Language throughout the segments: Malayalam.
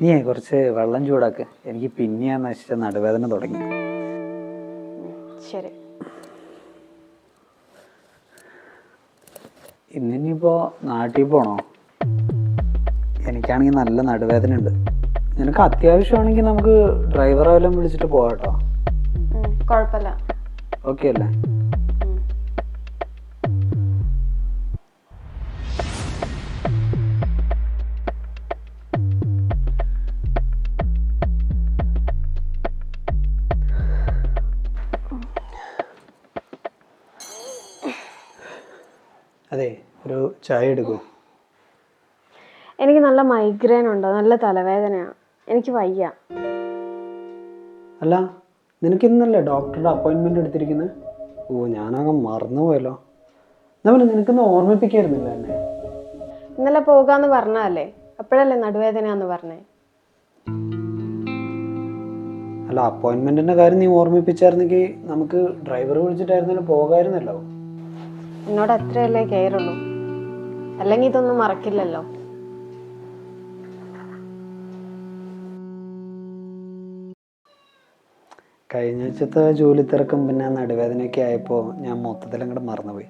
നീ കുറച്ച് വെള്ളം ചൂടാക്ക്. എനിക്ക് പിന്നെയാ നശിച്ച നടുവേദന തുടങ്ങി. ശരി. ഇന്നിനിപ്പോ നാട്ടിൽ പോണോ? എനിക്കാണെങ്കിൽ നല്ല നടുവേദന ഉണ്ട്. നിനക്ക് അത്യാവശ്യമാണെങ്കിൽ നമുക്ക് ഡ്രൈവറെ വല്ലതും വിളിച്ചിട്ട് പോവാട്ടോ. കേട്ടോ കുഴപ്പമില്ല. ഓക്കെ അല്ലേ? അതെ ഒരു ചായ എടുക്കൂ. എനിക്ക് നല്ല മൈഗ്രെയിൻ ഉണ്ട് നല്ല തലവേദനയാണ് എനിക്ക് വയ്യ. അല്ല നിനക്ക് ഇന്നല്ലേ ഡോക്ടറുടെ അപ്പോയിൻമെന്റ് എടുത്തിരിക്കുന്നത് ഓ ഞാനങ്ങ് മറന്നുപോയല്ലോ. പിന്നെ നിനക്കൊന്ന് ഓർമ്മിപ്പിക്കായിരുന്നില്ല എന്നെ? ഇന്നലെ പോകാന്ന് പറഞ്ഞതല്ലേ? അപ്പോഴല്ലേ നടുവേദനയാന്ന് പറഞ്ഞേ? അല്ല അപ്പോയിൻമെന്റിന്റെ കാര്യം നീ ഓർമ്മിപ്പിച്ചായിരുന്നെങ്കിൽ നമുക്ക് ഡ്രൈവർ വിളിച്ചിട്ടായിരുന്നല്ലോ പോകായിരുന്നല്ലോ. എന്നോട് അത്രയല്ലേ കെയറുള്ളൂ. അല്ലെങ്കിൽ ഇതൊന്നും മറക്കില്ലല്ലോ. കഴിഞ്ഞ ആഴ്ചത്തെ ജോലി തിരക്കും പിന്നെ നടുവേദനയൊക്കെ ആയപ്പോൾ ഞാൻ മൊത്തത്തിൽ അങ്ങോട്ട് മറന്നുപോയി.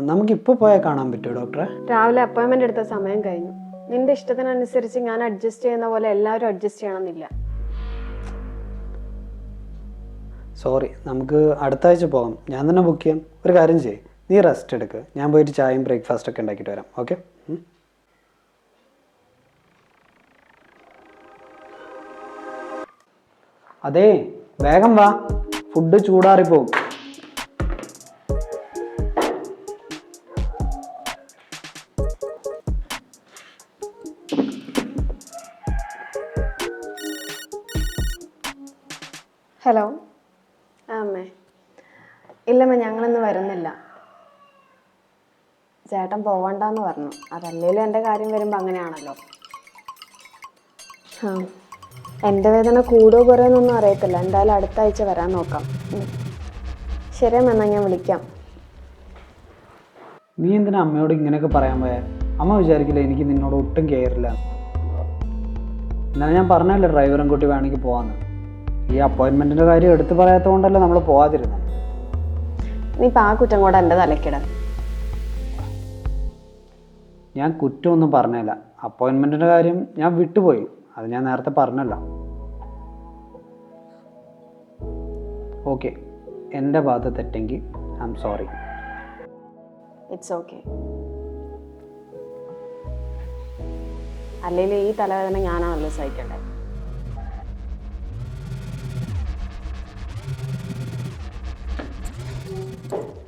നമുക്കിപ്പോൾ പോയാൽ കാണാൻ പറ്റുമോ ഡോക്ടറെ? രാവിലെ അപ്പോയിൻമെന്റ് എടുത്ത സമയം കഴിഞ്ഞു. നിന്റെ ഇഷ്ടത്തിനനുസരിച്ച് ഞാൻ അഡ്ജസ്റ്റ് ചെയ്യുന്ന പോലെ എല്ലാവരും അഡ്ജസ്റ്റ് ചെയ്യണമെന്നില്ല. സോറി നമുക്ക് അടുത്ത ആഴ്ച പോകാം. ഞാൻ തന്നെ ബുക്ക് ചെയ്യാം. ഒരു കാര്യം ചെയ്യ്. നീ റെസ്റ്റ് എടുക്ക്. ഞാൻ പോയിട്ട് ചായയും ബ്രേക്ക്ഫാസ്റ്റ് ഒക്കെ ഉണ്ടാക്കിയിട്ട് വരാം. ഓക്കെ അതെ വേഗം വാ. ഫുഡ് ചൂടാറിപ്പോവും ഹലോ അമ്മേ. ഇല്ലമ്മ ഞങ്ങളൊന്നും വരുന്നില്ല. ചേട്ടൻ പോവണ്ടെന്ന് പറഞ്ഞു. അതല്ലേലും എന്റെ കാര്യം വരുമ്പോൾ അങ്ങനെയാണല്ലോ. ആ എന്റെ വേദന കൂടുകയോ കുറയുന്നൊന്നും അറിയത്തില്ല. എന്തായാലും അടുത്ത ആഴ്ച വരാൻ നോക്കാം. ശരി എന്നാ ഞാൻ വിളിക്കാം. നീ എന്തിനാ അമ്മയോട് ഇങ്ങനെയൊക്കെ പറയാൻ പോയ? അമ്മ വിചാരിക്കില്ല എനിക്ക് നിന്നോട് ഒട്ടും കെയറില്ല. എന്നാലും ഞാൻ പറഞ്ഞല്ലോ ഡ്രൈവറും കൂട്ടി വേണമെങ്കിൽ പോവാന്ന്. ഈ അപ്പോയിൻമെന്റിന്റെ കാര്യം എടുത്തു പറയാത്തതുകൊണ്ടല്ലേ നമ്മൾ പോവാതിരുന്നത് നീ ഇപ്പം ആ കുറ്റം കൂടെ എന്റെ തലക്കിട ഞാൻ കുറ്റമൊന്നും പറഞ്ഞില്ല. അപ്പോയിൻമെന്റിന്റെ കാര്യം ഞാൻ വിട്ടുപോയി. അത് ഞാൻ നേരത്തെ പറഞ്ഞല്ലോ. ഓക്കെ എന്റെ ഭാഗത്ത് തെറ്റെങ്കിൽ I'm sorry it's okay അല്ലെങ്കിൽ ഈ തലവേദന ഞാനാണല്ലോ സഹിക്കണ്ടേ? ഐ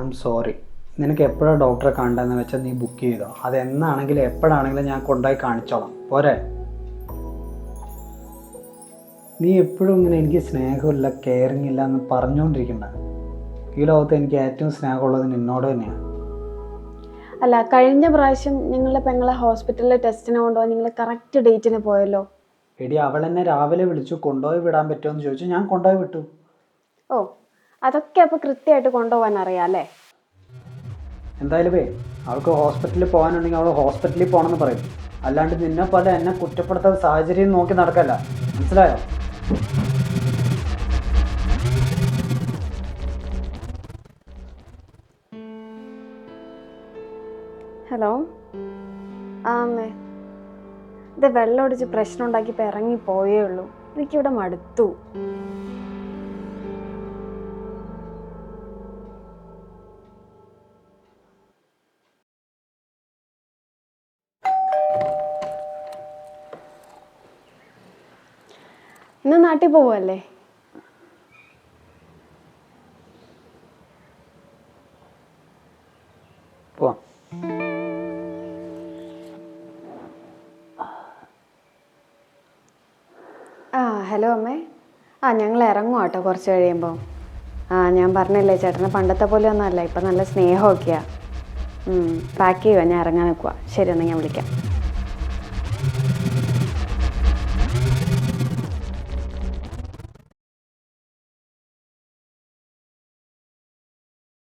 എം സോറി നിനക്ക് എപ്പോഴാണ് ഡോക്ടറെ കാണേണ്ടതെന്ന് വെച്ചാൽ നീ ബുക്ക് ചെയ്തോ? അതെന്നാണെങ്കിലും എപ്പോഴാണെങ്കിലും ഞാൻ കൊണ്ടുപോയി കാണിച്ചോളാം. പോരെ? നീ എപ്പോഴും ഇങ്ങനെ എനിക്ക് സ്നേഹമില്ല കെയറിങ് ഇല്ല എന്ന് പറഞ്ഞുകൊണ്ടിരിക്കണ്ട ഈ ലോകത്ത് എനിക്ക് ഏറ്റവും സ്നേഹമുള്ളത് നിന്നോട് തന്നെയാണ് അല്ല കഴിഞ്ഞ പ്രാവശ്യം നിങ്ങളുടെ പെങ്ങളെ ഹോസ്പിറ്റലിലെ ടെസ്റ്റിന് കൊണ്ടുപോയി നിങ്ങൾ കറക്റ്റ് ഡേറ്റിന് പോയല്ലോ? എടി അവൾ എന്നെ രാവിലെ വിളിച്ചു കൊണ്ടുപോയി വിടാൻ പറ്റുമോ എന്ന് ചോദിച്ചു. ഞാൻ കൊണ്ടുപോയി വിട്ടു. ഓ അതൊക്കെ അപ്പോൾ കൃത്യമായിട്ട് കൊണ്ടുപോകാൻ അറിയാം അല്ലേ? എന്തായാലും വേ അവൾക്ക് ഹോസ്പിറ്റലിൽ പോകാനുണ്ടെങ്കിൽ അവൾ ഹോസ്പിറ്റലിൽ പോകണമെന്ന് പറയും. അല്ലാണ്ട് നിന്നെ പോലെ എന്നെ കുറ്റപ്പെടുത്താത്ത സാഹചര്യം നോക്കി നടക്കല്ല. മനസ്സിലായോ? ഹലോ ആ അമ്മേ. ഇത് വെള്ളം ഒടിച്ച് പ്രശ്നം ഉണ്ടാക്കിയപ്പോൾ ഇറങ്ങി പോയേ ഉള്ളൂ. എനിക്കിവിടെ മടുത്തു. ഇന്ന് നാട്ടിൽ പോവല്ലേ ആ ഹലോ അമ്മേ. ആ ഞങ്ങൾ ഇറങ്ങും കേട്ടോ കുറച്ച് കഴിയുമ്പോൾ ആ ഞാൻ പറഞ്ഞല്ലേ ചേട്ടനെ പണ്ടത്തെ പോലെ ഒന്നും അല്ല ഇപ്പം നല്ല സ്നേഹമൊക്കെയാണ് പാക്ക് ചെയ്യുക ഞാൻ ഇറങ്ങാൻ നിൽക്കുക ശരി എന്നാൽ ഞാൻ വിളിക്കാം.